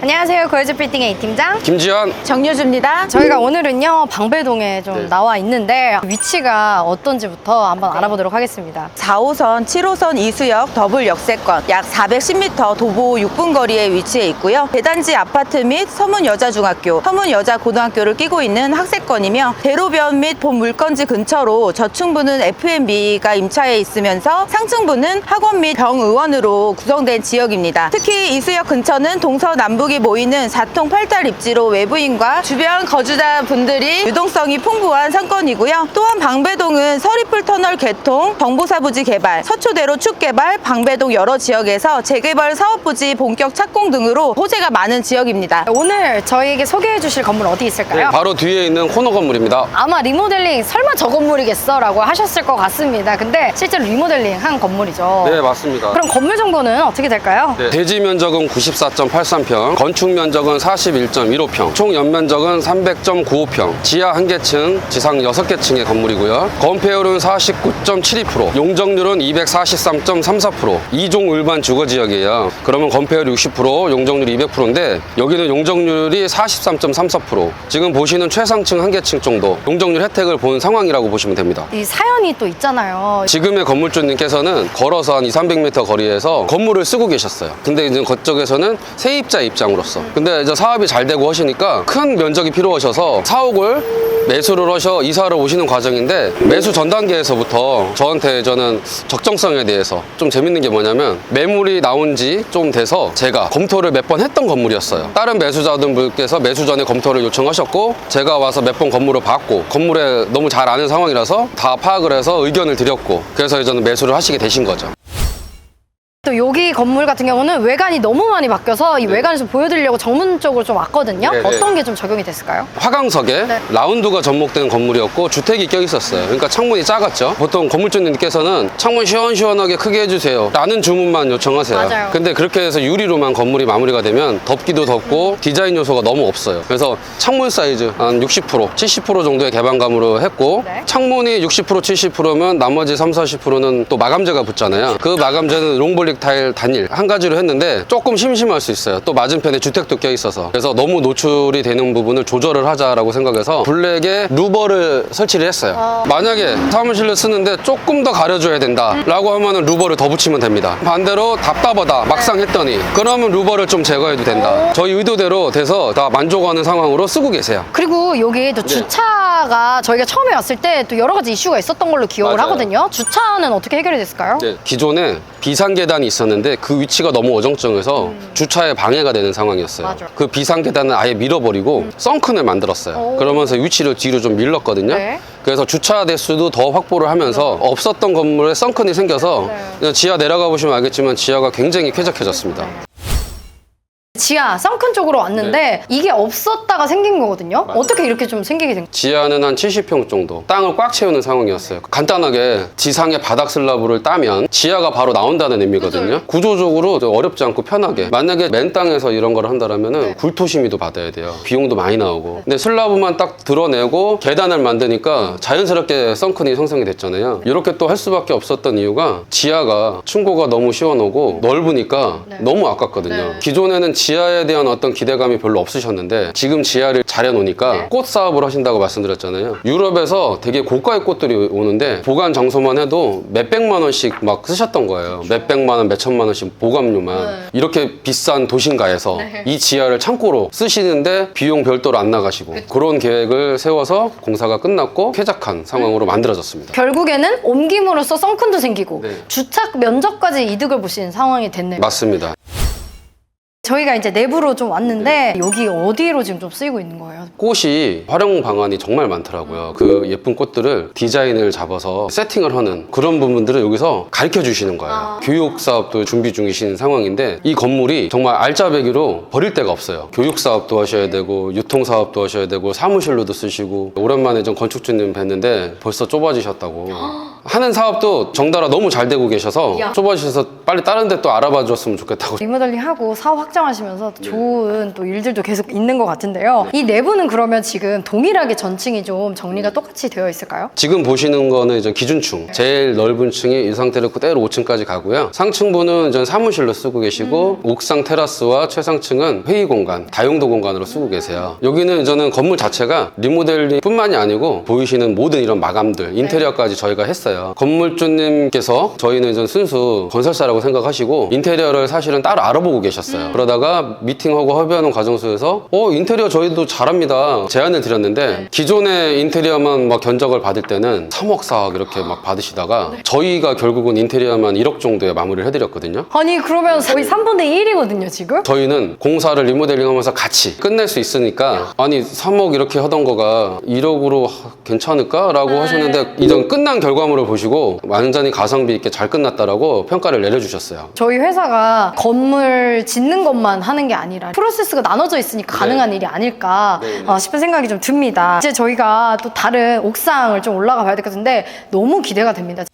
안녕하세요. 고여즈 빌딩의 이팀장. 김지현 정유주입니다. 저희가 오늘은요, 방배동에 좀 네. 나와 있는데 위치가 어떤지부터 한번 알아보도록 하겠습니다. 4호선, 7호선 이수역 더블 역세권 약 410m 도보 6분 거리에 위치해 있고요. 대단지 아파트 및 서문 여자중학교, 서문 여자고등학교를 끼고 있는 학세권이며 대로변 및 본 물건지 근처로 저층부는 F&B가 임차해 있으면서 상층부는 학원 및 병의원으로 구성된 지역입니다. 특히 이수역 근처는 동서남북 이 모이는 4통 8달 입지로 외부인과 주변 거주자 분들이 유동성이 풍부한 상권이고요. 또한 방배동은 서리풀 터널 개통, 정보사부지 개발, 서초대로 축 개발, 방배동 여러 지역에서 재개발 사업부지 본격 착공 등으로 호재가 많은 지역입니다. 오늘 저희에게 소개해 주실 건물 어디 있을까요? 바로 뒤에 있는 코너 건물입니다. 아마 리모델링 설마 저 건물이겠어? 라고 하셨을 것 같습니다. 근데 실제로 리모델링 한 건물이죠. 네 맞습니다. 그럼 건물 정보는 어떻게 될까요? 네, 대지 면적은 94.83평, 건축 면적은 41.15평, 총 연면적은 300.95평, 지하 1개층, 지상 6개층의 건물이고요. 건폐율은 49.72%, 용적률은 243.34%, 2종 일반 주거 지역이에요. 그러면 건폐율 60%, 용적률 200%인데 여기는 용적률이 43.34%, 지금 보시는 최상층 1개층 정도 용적률 혜택을 본 상황이라고 보시면 됩니다. 이 사연이 또 있잖아요. 지금의 건물주님께서는 걸어서 한 2, 300m 거리에서 건물을 쓰고 계셨어요. 근데 이제 그쪽에서는 세입자 입장 으로서. 근데 이제 사업이 잘 되고 하시니까 큰 면적이 필요하셔서 사옥을 매수를 하셔 이사를 오시는 과정인데 매수 전 단계에서부터 저한테 저는 적정성에 대해서 좀 재밌는 게 뭐냐면 매물이 나온 지 좀 돼서 제가 검토를 몇 번 했던 건물이었어요. 다른 매수자분들께서 매수 전에 검토를 요청하셨고 제가 와서 몇 번 건물을 봤고 건물에 너무 잘 아는 상황이라서 다 파악을 해서 의견을 드렸고 그래서 저는 매수를 하시게 되신 거죠. 또 여기 건물 같은 경우는 외관이 너무 많이 바뀌어서 이 외관을 좀 보여드리려고 정문적으로 좀 왔거든요. 네, 네. 어떤 게 좀 적용이 됐을까요? 화강석에 네. 라운드가 접목된 건물이었고 주택이 껴 있었어요. 그러니까 창문이 작았죠. 보통 건물주님께서는 창문 시원시원하게 크게 해주세요. 라는 주문만 요청하세요. 맞아요. 근데 그렇게 해서 유리로만 건물이 마무리가 되면 덥기도 덥고 디자인 요소가 너무 없어요. 그래서 창문 사이즈 한 60%, 70% 정도의 개방감으로 했고 네. 창문이 60%, 70%면 나머지 3, 40%는 또 마감재가 붙잖아요. 그 마감재는 롱볼릭 타일 단일 한 가지로 했는데 조금 심심할 수 있어요. 또 맞은편에 주택도 껴 있어서 그래서 너무 노출이 되는 부분을 조절을 하자라고 생각해서 블랙에 루버를 설치를 했어요. 어. 만약에 사무실을 쓰는데 조금 더 가려줘야 된다 라고 하면은 루버를 더 붙이면 됩니다. 반대로 답답하다 막상 했더니 그러면 루버를 좀 제거해도 된다. 저희 의도대로 돼서 다 만족하는 상황으로 쓰고 계세요. 그리고 여기 또 네. 주차가 저희가 처음에 왔을 때 또 여러 가지 이슈가 있었던 걸로 기억을 맞아요. 하거든요. 주차는 어떻게 해결이 됐을까요? 네, 기존에 비상 계단 이 있었는데 그 위치가 너무 어정쩡해서 주차에 방해가 되는 상황이었어요. 음. 맞아. 그 비상 계단을 아예 밀어버리고 썬큰을 만들었어요. 오. 그러면서 위치를 뒤로 좀 밀렀거든요. 네. 그래서 주차 대수도 더 확보를 하면서 없었던 건물에 썬큰이 생겨서 네. 그냥 지하 내려가 보시면 알겠지만 지하가 굉장히 쾌적해졌습니다. 지하 썬큰 쪽으로 왔는데 이게 없었다가 생긴 거거든요. 네. 맞아요. 어떻게 이렇게 좀 생기게 된 거예요? 지하는 한 70평 정도 땅을 꽉 채우는 상황이었어요 간단하게 지상에 바닥 슬라브를 따면 지하가 바로 나온다는 의미거든요 구조적으로 어렵지 않고 편하게 만약에 맨 땅에서 이런 걸 한다면 은 네. 굴토심이도 받아야 돼요 비용도 많이 나오고 근데 슬라브만 딱 드러내고 계단을 만드니까 자연스럽게 썬큰이 형성이 됐잖아요 이렇게 또 할 수밖에 없었던 이유가 지하가 층고가 너무 시원하고 넓으니까 네. 너무 아깝거든요 네. 기존에는 지 하에 대한 어떤 기대감이 별로 없으셨는데 지금 지하를 잘해놓으니까 네. 꽃 사업을 하신다고 말씀드렸잖아요. 유럽에서 되게 고가의 꽃들이 오는데 보관 장소만 해도 몇백만 원씩 막 쓰셨던 거예요. 몇백만 원, 몇천만 원씩 보관료만. 네. 이렇게 비싼 도심가에서 네. 이 지하를 창고로 쓰시는데 비용 별도로 안 나가시고 그런 계획을 세워서 공사가 끝났고 쾌적한 상황으로 만들어졌습니다. 결국에는 옮김으로써 썬큰도 생기고 네. 주차 면적까지 이득을 보신 상황이 됐네요. 맞습니다. 저희가 이제 내부로 좀 왔는데 여기 어디로 지금 좀 쓰이고 있는 거예요? 꽃이 활용 방안이 정말 많더라고요. 그 예쁜 꽃들을 디자인을 잡아서 세팅을 하는 그런 부분들을 여기서 가르쳐 주시는 거예요. 아. 교육 사업도 준비 중이신 상황인데 이 건물이 정말 알짜배기로 버릴 데가 없어요. 교육 사업도 하셔야 되고 유통 사업도 하셔야 되고 사무실로도 쓰시고 오랜만에 좀 건축주님 뵀는데 벌써 좁아지셨다고. 하는 사업도 정달아 너무 잘 되고 계셔서 야. 초보하셔서 빨리 다른 데 또 알아봐 줬으면 좋겠다고. 리모델링 하고 사업 확장하시면서 또 네. 좋은 또 일들도 계속 있는 것 같은데요. 이 내부는 그러면 지금 동일하게 전층이 좀 정리가 똑같이 되어 있을까요? 지금 보시는 거는 이제 기준층. 제일 넓은 층이 이 상태로 그대로 5층까지 가고요. 상층부는 이제 사무실로 쓰고 계시고 옥상 테라스와 최상층은 회의 공간 다용도 공간으로 쓰고 계세요. 여기는 저는 건물 자체가 리모델링 뿐만이 아니고 보이시는 모든 이런 마감들 인테리어까지 저희가 했어요 건물주님께서 저희는 이제 순수 건설사라고 생각하시고 인테리어를 사실은 따로 알아보고 계셨어요. 그러다가 미팅하고 협의하는 과정 속에서 어 인테리어 저희도 잘합니다. 제안을 드렸는데 기존의 인테리어만 막 견적을 받을 때는 3억 4억 이렇게 막 받으시다가 저희가 결국은 인테리어만 1억 정도에 마무리를 해드렸거든요. 아니 그러면 거의 3분의 1이거든요 지금? 저희는 공사를 리모델링 하면서 같이 끝낼 수 있으니까 아니 3억 이렇게 하던 거가 1억으로 괜찮을까? 라고 하셨는데 이전 끝난 결과물을 보시고 완전히 가성비 있게 잘 끝났다라고 평가를 내려주셨어요 저희 회사가 건물 짓는 것만 하는 게 아니라 프로세스가 나눠져 있으니까 가능한 일이 아닐까 네, 네. 어, 싶은 생각이 좀 듭니다. 이제 저희가 또 다른 옥상을 좀 올라가 봐야 될 것 같은데 너무 기대가 됩니다.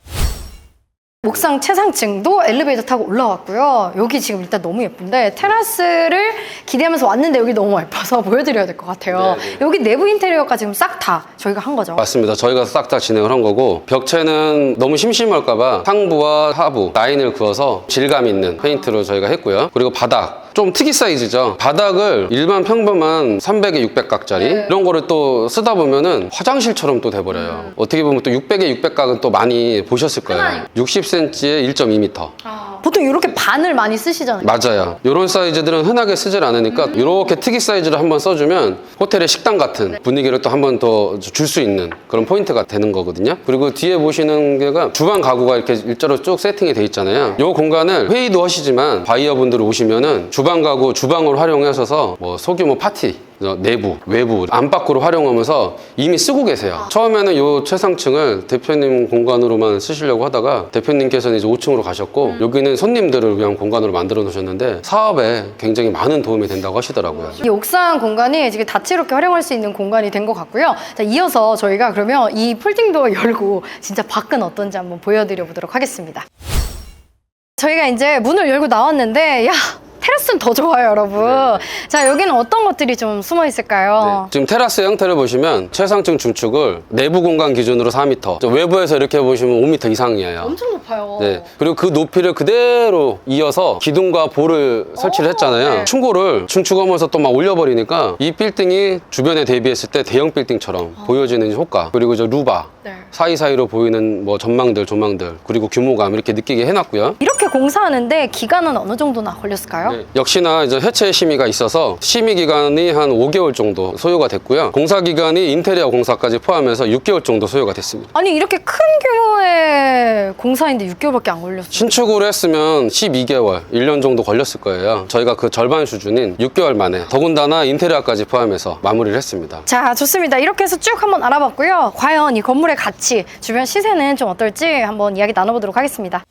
옥상 최상층도 엘리베이터 타고 올라왔고요. 여기 지금 일단 너무 예쁜데 테라스를 기대하면서 왔는데 여기 너무 예뻐서 보여드려야 될 것 같아요. 네, 네. 여기 내부 인테리어가 지금 싹 다 저희가 한 거죠. 맞습니다. 저희가 싹 다 진행을 한 거고 벽체는 너무 심심할까봐 상부와 하부 라인을 그어서 질감 있는 페인트로 저희가 했고요. 그리고 바닥 좀 특이 사이즈죠. 바닥을 일반 평범한 300에 600 각짜리 이런 거를 또 쓰다 보면은 화장실처럼 또 돼버려요. 어떻게 보면 또 600에 600 각은 또 많이 보셨을 거예요. 60cm에 1.2m. 보통 이렇게 반을 많이 쓰시잖아요. 맞아요. 이런 사이즈들은 흔하게 쓰질 않으니까 이렇게 특이 사이즈를 한번 써주면 호텔의 식당 같은 분위기를 또 한 번 더 줄 수 있는 그런 포인트가 되는 거거든요. 그리고 뒤에 보시는 게가 주방 가구가 이렇게 일자로 쭉 세팅이 돼 있잖아요. 이 공간을 회의도 하시지만 바이어분들 오시면은 주방 가구 주방을 활용하셔서 뭐 소규모 파티 어, 내부, 외부, 안팎으로 활용하면서 이미 쓰고 계세요. 처음에는 이 최상층을 대표님 공간으로만 쓰시려고 하다가 대표님께서는 이제 5층으로 가셨고 여기는 손님들을 위한 공간으로 만들어 놓으셨는데 사업에 굉장히 많은 도움이 된다고 하시더라고요. 이 옥상 공간이 지금 다채롭게 활용할 수 있는 공간이 된 것 같고요. 자, 이어서 저희가 그러면 이 폴딩도어 열고 진짜 밖은 어떤지 한번 보여드려 보도록 하겠습니다. 저희가 이제 문을 열고 나왔는데, 야! 테라스는 더 좋아요, 여러분. 자, 여기는 어떤 것들이 좀 숨어 있을까요? 네. 지금 테라스 형태를 보시면 최상층 중축을 내부 공간 기준으로 4m, 저 외부에서 이렇게 보시면 5m 이상이에요. 엄청 높아요. 네. 그리고 그 높이를 그대로 이어서 기둥과 볼을 설치를 했잖아요. 네. 충고를 중축하면서 또 막 올려버리니까 이 빌딩이 주변에 대비했을 때 대형 빌딩처럼 보여지는 효과. 그리고 저 루바. 네. 사이사이로 보이는 뭐 전망들, 조망들, 그리고 규모감 이렇게 느끼게 해놨고요. 이렇게 공사하는데 기간은 어느 정도나 걸렸을까요? 네, 역시나 이제 해체 심의가 있어서 심의 기간이 한 5개월 정도 소요가 됐고요. 공사 기간이 인테리어 공사까지 포함해서 6개월 정도 소요가 됐습니다. 아니, 이렇게 큰 규모의 공사인데 6개월밖에 안 걸렸어요. 신축으로 했으면 12개월, 1년 정도 걸렸을 거예요. 저희가 그 절반 수준인 6개월 만에 더군다나 인테리어까지 포함해서 마무리를 했습니다. 자, 좋습니다. 이렇게 해서 쭉 한번 알아봤고요. 과연 이 건물의 가치, 주변 시세는 좀 어떨지 한번 이야기 나눠보도록 하겠습니다.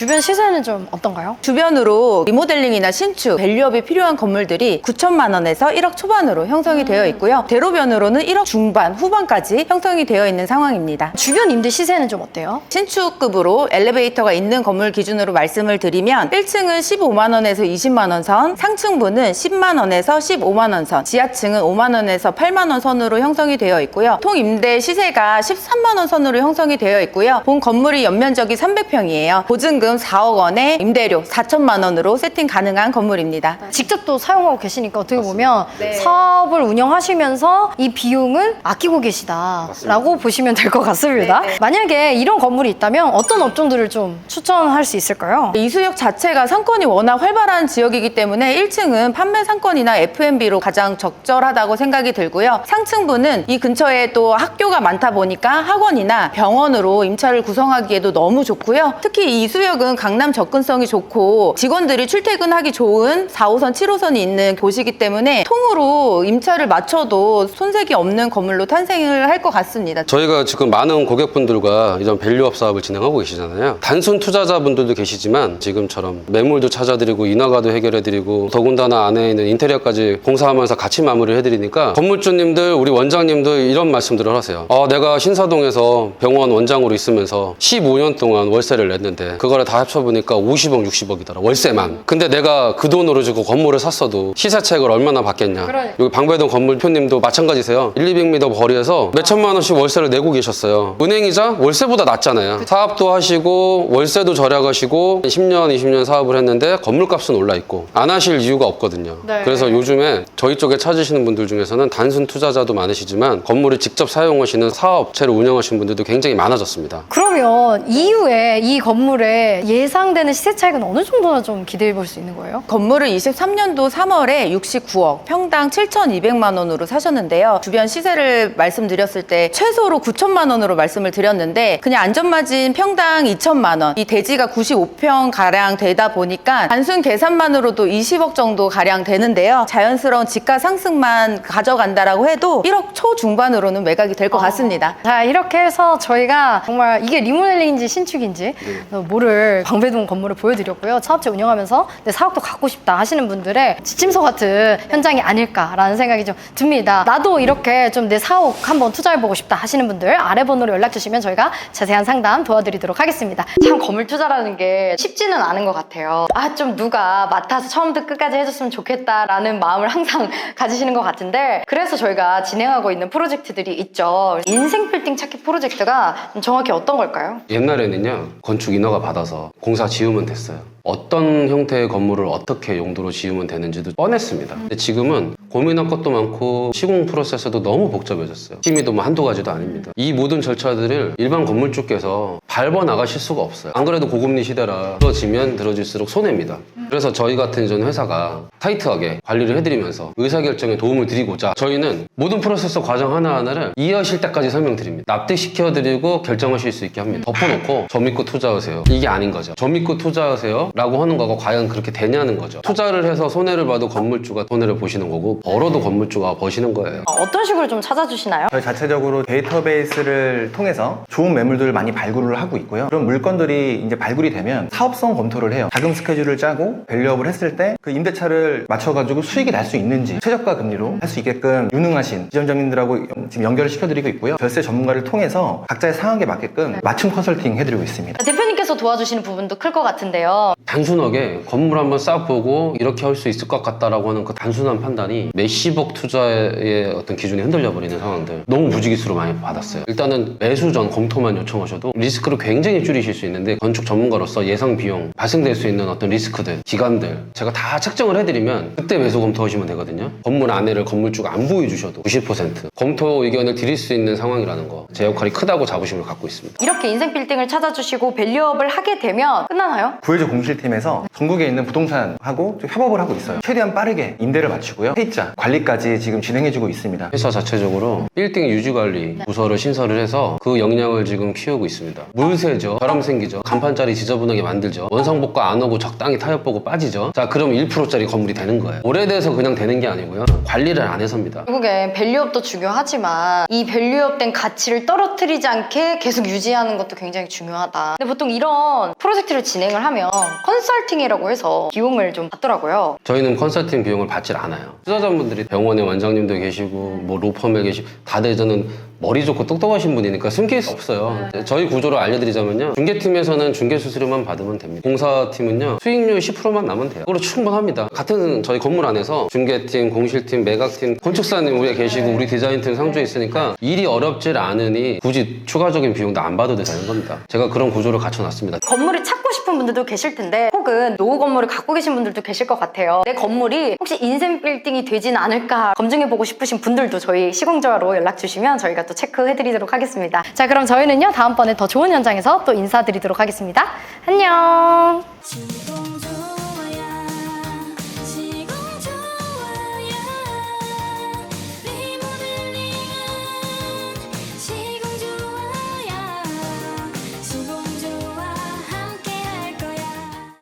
주변 시세는 좀 어떤가요? 주변으로 리모델링이나 신축, 밸류업이 필요한 건물들이 9천만 원에서 1억 초반으로 형성이 되어 있고요. 대로변으로는 1억 중반, 후반까지 형성이 되어 있는 상황입니다. 주변 임대 시세는 좀 어때요? 신축급으로 엘리베이터가 있는 건물 기준으로 말씀을 드리면 1층은 15만 원에서 20만 원 선, 상층부는 10만 원에서 15만 원 선, 지하층은 5만 원에서 8만 원 선으로 형성이 되어 있고요. 통 임대 시세가 13만 원 선으로 형성이 되어 있고요. 본 건물이 연면적이 300평이에요. 보증금 4억 원에 임대료 4천만 원으로 세팅 가능한 건물입니다. 직접 또 사용하고 계시니까 어떻게 보면 네. 사업을 운영하시면서 이 비용을 아끼고 계시다라고 보시면 될 것 같습니다. 네. 만약에 이런 건물이 있다면 어떤 업종들을 좀 추천할 수 있을까요? 이수역 자체가 상권이 워낙 활발한 지역이기 때문에 1층은 판매 상권이나 F&B로 가장 적절하다고 생각이 들고요. 상층부는 이 근처에 또 학교가 많다 보니까 학원이나 병원으로 임차를 구성하기에도 너무 좋고요. 특히 이 이수역 에 이수역은 강남 접근성이 좋고 직원들이 출퇴근하기 좋은 4호선, 7호선이 있는 곳이기 때문에 통으로 임차를 맞춰도 손색이 없는 건물로 탄생을 할 것 같습니다. 저희가 지금 많은 고객분들과 이런 밸류업 사업을 진행하고 계시잖아요. 단순 투자자분들도 계시지만 지금처럼 매물도 찾아드리고 인허가도 해결해드리고 더군다나 안에 있는 인테리어까지 공사하면서 같이 마무리를 해드리니까 건물주님들, 우리 원장님들 이런 말씀들을 하세요. 어, 내가 신사동에서 병원 원장으로 있으면서 15년 동안 월세를 냈는데 그거를 다 합쳐보니까 50억, 60억이더라. 월세만. 근데 내가 그 돈으로 주고 건물을 샀어도 시세책을 얼마나 받겠냐. 그러니까. 여기 방배동 건물표님도 마찬가지세요. 1, 200m 거리에서 몇 천만 원씩 월세를 내고 계셨어요. 은행이자 월세보다 낫잖아요. 사업도 하시고 월세도 절약하시고 10년, 20년 사업을 했는데 건물값은 올라 있고 안 하실 이유가 없거든요. 네. 그래서 요즘에 저희 쪽에 찾으시는 분들 중에서는 단순 투자자도 많으시지만 건물을 직접 사용하시는 사업체를 운영하시는 분들도 굉장히 많아졌습니다. 그러면 이후에 이 건물 의 예상되는 시세 차익은 어느 정도나 좀 기대해 볼 수 있는 거예요? 건물을 23년도 3월에 69억, 평당 7,200만 원으로 사셨는데요. 주변 시세를 말씀드렸을 때 최소로 9천만 원으로 말씀을 드렸는데 그냥 안전마진 평당 2천만 원. 이 대지가 95평 가량 되다 보니까 단순 계산만으로도 20억 정도 가량 되는데요. 자연스러운 지가 상승만 가져간다라고 해도 1억 초중반으로는 매각이 될 것 같습니다. 자 이렇게 해서 저희가 정말 이게 리모델링인지 신축인지 모를 방배동 건물을 보여드렸고요. 사업체 운영하면서 내 사업도 갖고 싶다 하시는 분들의 지침서 같은 현장이 아닐까라는 생각이 좀 듭니다. 나도 이렇게 좀 내 사업 한번 투자해보고 싶다 하시는 분들 아래 번호로 연락 주시면 저희가 자세한 상담 도와드리도록 하겠습니다. 참 건물 투자라는 게 쉽지는 않은 것 같아요. 아 좀 누가 맡아서 처음부터 끝까지 해줬으면 좋겠다라는 마음을 항상 가지시는 것 같은데 그래서 저희가 진행하고 있는 프로젝트들이 있죠. 인생 빌딩 찾기 프로젝트가 정확히 어떤 걸까요? 옛날에는요 건축 인허가 받아서 공사 지으면 됐어요 어떤 형태의 건물을 어떻게 용도로 지으면 되는지도 뻔했습니다. 근데 지금은 고민할 것도 많고 시공 프로세스도 너무 복잡해졌어요. 심의도 뭐 한두 가지도 아닙니다. 이 모든 절차들을 일반 건물주께서 밟아 나가실 수가 없어요. 안 그래도 고금리 시대라 들어지면 들어질수록 손해입니다. 그래서 저희 같은 이런 회사가 타이트하게 관리를 해드리면서 의사결정에 도움을 드리고자 저희는 모든 프로세스 과정 하나하나를 이해하실 때까지 설명드립니다. 납득시켜드리고 결정하실 수 있게 합니다. 덮어놓고 저 믿고 투자하세요. 이게 아닌 거죠. 저 믿고 투자하세요 라고 하는 거가 과연 그렇게 되냐는 거죠 투자를 해서 손해를 봐도 건물주가 손해를 보시는 거고 벌어도 건물주가 버시는 거예요 어, 어떤 식으로 좀 찾아주시나요? 저희 자체적으로 데이터베이스를 통해서 좋은 매물들을 많이 발굴을 하고 있고요. 그런 물건들이 이제 발굴이 되면 사업성 검토를 해요. 자금 스케줄을 짜고 밸류업을 했을 때 그 임대차를 맞춰가지고 수익이 날 수 있는지 최저가 금리로 할 수 있게끔 유능하신 지점장님들하고 지금 연결을 시켜드리고 있고요. 절세 전문가를 통해서 각자의 상황에 맞게끔 맞춤 컨설팅 해드리고 있습니다. 대표님께서 도와주시는 부분도 클 것 같은데요. 단순하게 건물 한번 싹 보고 이렇게 할 수 있을 것 같다라고 하는 그 단순한 판단이 몇십억 투자의 어떤 기준이 흔들려 버리는 상황들 너무 무지기수로 많이 받았어요. 일단은 매수 전 검토만 요청하셔도 리스크를 굉장히 줄이실 수 있는데 건축 전문가로서 예상 비용 발생될 수 있는 어떤 리스크들, 기간들 제가 다 책정을 해드리면 그때 매수 검토하시면 되거든요. 건물 안에를 건물주가 안 보여주셔도 90% 검토 의견을 드릴 수 있는 상황이라는 거 제 역할이 크다고 자부심을 갖고 있습니다. 이렇게 인생 빌딩을 찾아주시고 밸류업을 하게 되면 끝나나요? 구해줘 공 실팀에서 전국에 있는 부동산하고 좀 협업을 하고 있어요. 최대한 빠르게 임대를 맞추고요. 세입자 관리까지 지금 진행해주고 있습니다. 회사 자체적으로 빌딩 유지 관리 부서를 신설을 해서 그 역량을 지금 키우고 있습니다. 물새죠. 바람 생기죠. 간판짜리 지저분하게 만들죠. 원상복구 안 하고 적당히 타협 보고 빠지죠. 자, 그럼 1%짜리 건물이 되는 거예요. 오래돼서 그냥 되는 게 아니고요. 관리를 안 해서입니다. 결국엔 밸류업도 중요하지만 이 밸류업된 가치를 떨어뜨리지 않게 계속 유지하는 것도 굉장히 중요하다. 근데 보통 이런 프로젝트를 진행을 하면 컨설팅이라고 해서 비용을 좀 받더라고요. 저희는 컨설팅 비용을 받질 않아요. 투자자분들이 병원에 원장님도 계시고 뭐 로펌에 계시고 다들 저는 머리 좋고 똑똑하신 분이니까 숨길 수 없어요. 저희 구조를 알려드리자면요. 중개팀에서는 중개 수수료만 받으면 됩니다. 공사팀은요. 수익률 10%만 나면 돼요. 그걸로 충분합니다. 같은 저희 건물 안에서 중개팀, 공실팀, 매각팀, 건축사님 우리 계시고 우리 디자인팀 상주에 있으니까 일이 어렵질 않으니 굳이 추가적인 비용도 안 받아도 되는 겁니다. 제가 그런 구조를 갖춰놨습니다. 건물을 찾고 싶은 분들도 계실 텐데 혹은 노후 건물을 갖고 계신 분들도 계실 것 같아요. 내 건물이 혹시 인생 빌딩이 되진 않을까 검증해보고 싶으신 분들도 저희 시공자로 연락 주시면 저희가 또 체크해드리도록 하겠습니다. 자 그럼 저희는요 다음번에 더 좋은 현장에서 또 인사드리도록 하겠습니다. 안녕.